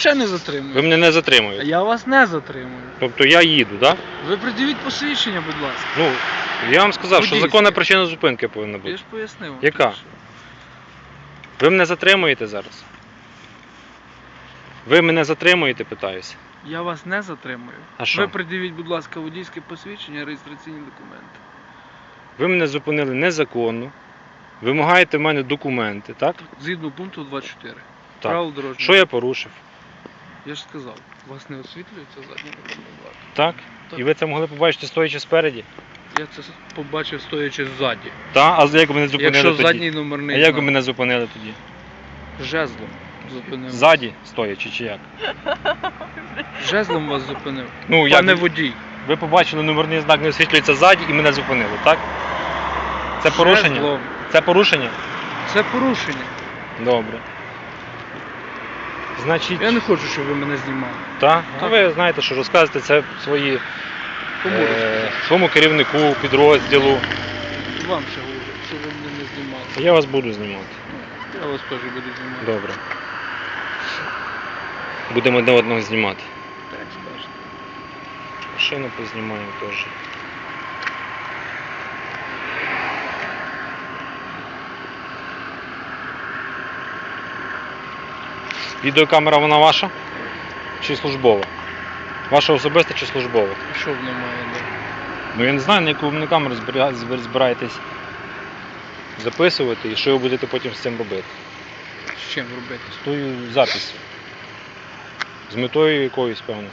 взагалі не Ви мене не затримуєте. Я вас не затримую. Тобто я їду, так? Ви придивіть посвідчення, будь ласка. Ну, я вам сказав, що Водійське. законна причина зупинки повинна Я бути. ж пояснив. вам Яка? Ви мене затримуєте зараз? Ви мене затримуєте, питаюся. Я вас не затримую. А що? Ви придивіть, будь ласка, водійське посвідчення, реєстраційні документи. Ви мене зупинили незаконно. Вимагаєте в мене документи, так? Згідно пункту 24. Так. Правил дорожнього. Що я порушив? Я ж сказав, у вас не освітлюється задній номерний знак. Так? Так. І ви це могли побачити стоячи спереді? Я це побачив стоячи ззаді. Так? А як ви мене зупинили Якщо тоді? задній А як ви знак мене зупинили тоді? жезлом зупинив. Ззаді стоячи чи як? Жезлом вас зупинив. Ну, як Пане ви- водій. Ви побачили номерний знак не освітлюється ззаді і мене зупинили, так? Це порушення? Жезлом. Це порушення? Це порушення. Добре. Значить, Я не хочу, щоб ви мене знімали. так? Ну, Так. ви знаєте, що розказуєте це свої, Кому е, розказати? своєму керівнику, підрозділу. Вам ще говорю, щоб ви мене не знімали. Я вас буду знімати. Ну, Я вас теж буду знімати. Добре. Будемо одне одного знімати. Так скажете. Машину познімаємо теж. Відеокамера вона ваша? Чи службова? Ваша особиста чи службова? Що воно має да? Ну я не знаю, на яку ви камеру збира- збир- збираєтесь записувати і що ви будете потім з цим робити. З чим робити? З тою записю. З метою якоюсь, певно.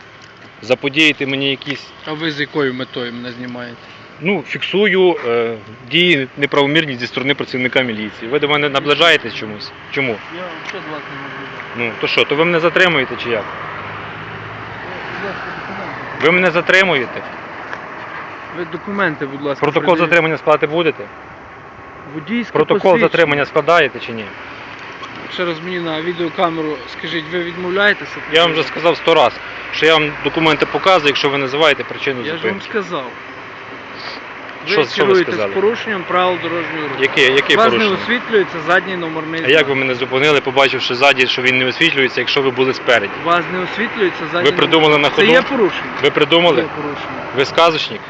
Заподіяти мені якісь А ви з якою метою мене знімаєте? Ну, фіксую е, дії неправомірні зі сторони працівника міліції. Ви до мене наближаєтесь чомусь? Чому? Я взагалі до вас не можу. Ну, то що, то ви мене затримуєте чи як? Ви мене затримуєте? Ви документи, будь ласка. Протокол придивіть. затримання складати будете? Водійське Протокол посвідчення. затримання складаєте чи ні? Ще раз мені на відеокамеру скажіть, ви відмовляєтеся? Я вам вже сказав сто раз, що я вам документи показую, якщо ви називаєте причину Я ж вам сказав. Ви Що- що ви сказали? з порушенням правил дорожнього руху. Яке, яке Вас порушення? не освітлюється задній номерний А знак. як ви мене зупинили, побачивши ззаді, що він не освітлюється, якщо ви були спереді? Вас не освітлюється задній Ви придумали на номерний- ходу? Це є порушення. Ви придумали? Це є порушення. Ви сказочник?